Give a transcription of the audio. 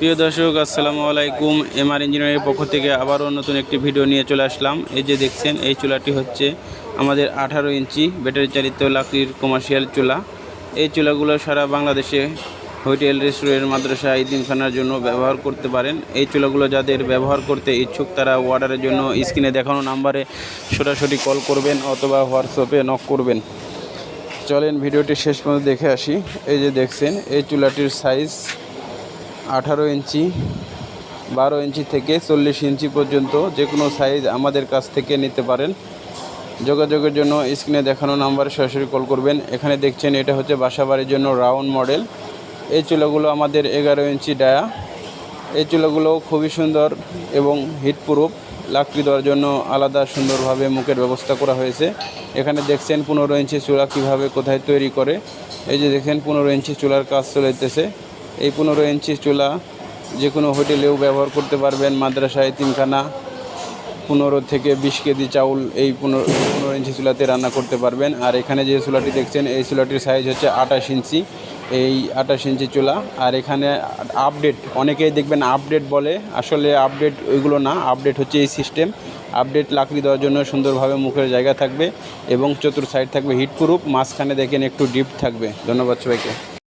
প্রিয় দর্শক, আসসালামু আলাইকুম। এমআর ইঞ্জিনিয়ারিং পক্ষ থেকে আবারও নতুন একটি ভিডিও নিয়ে চলে আসলাম। এই যে দেখছেন, এই চুলাটি হচ্ছে আমাদের আঠারো ইঞ্চি ব্যাটারি চালিত লাকড়ির কমার্শিয়াল চুলা। এই চুলাগুলো সারা বাংলাদেশে হোটেল, রেস্টুরেন্ট, মাদ্রাসা ইদিমখানার জন্য ব্যবহার করতে পারেন। এই চুলাগুলো যাদের ব্যবহার করতে ইচ্ছুক, তারা অর্ডারের জন্য স্ক্রিনে দেখানো নাম্বারে সরাসরি কল করবেন অথবা হোয়াটসঅ্যাপে নক করবেন। চলেন ভিডিওটি শেষ পর্যন্ত দেখে আসি। এই যে দেখছেন, এই চুলাটির সাইজ আঠারো ইঞ্চি, বারো ইঞ্চি থেকে চল্লিশ ইঞ্চি পর্যন্ত যে কোনো সাইজ আমাদের কাছ থেকে নিতে পারেন। যোগাযোগের জন্য স্ক্রিনে দেখানো নাম্বারে সরাসরি কল করবেন। এখানে দেখছেন এটা হচ্ছে বাসাবাড়ির জন্য রাউন্ড মডেল এই চুলাগুলো আমাদের এগারো ইঞ্চি ডায়া। এই চুলাগুলো খুবই সুন্দর এবং হিট প্রুফ লাকড়ি দেওয়ার জন্য আলাদা সুন্দরভাবে মুখের ব্যবস্থা করা হয়েছে। এখানে দেখছেন পনেরো ইঞ্চি চুলা কীভাবে কোথায় তৈরি করে। এই যে দেখছেন পনেরো ইঞ্চি চুলার কাজ চলেতেছে। এই পনেরো ইঞ্চি চুলা যে কোনো হোটেলেও ব্যবহার করতে পারবেন, মাদ্রাসায় তিনখানা, পনেরো থেকে বিশ কেজি চাউল এই পনেরো পনেরো ইঞ্চি চুলাতে রান্না করতে পারবেন। আর এখানে যে চুলাটি দেখছেন, এই চুলাটির সাইজ হচ্ছে আঠাশ ইঞ্চি। এই আঠাশ ইঞ্চি চুলা, আর এখানে আপডেট অনেকেই দেখবেন আপডেট বলে, আসলে আপডেট ওইগুলো না আপডেট হচ্ছে এই সিস্টেম আপডেট লাকড়ি দেওয়ার জন্য সুন্দরভাবে মুখের জায়গা থাকবে এবং চতুর সাইড থাকবে হিট প্রুফ মাঝখানে দেখেন একটু ডিপ থাকবে। ধন্যবাদ সবাইকে।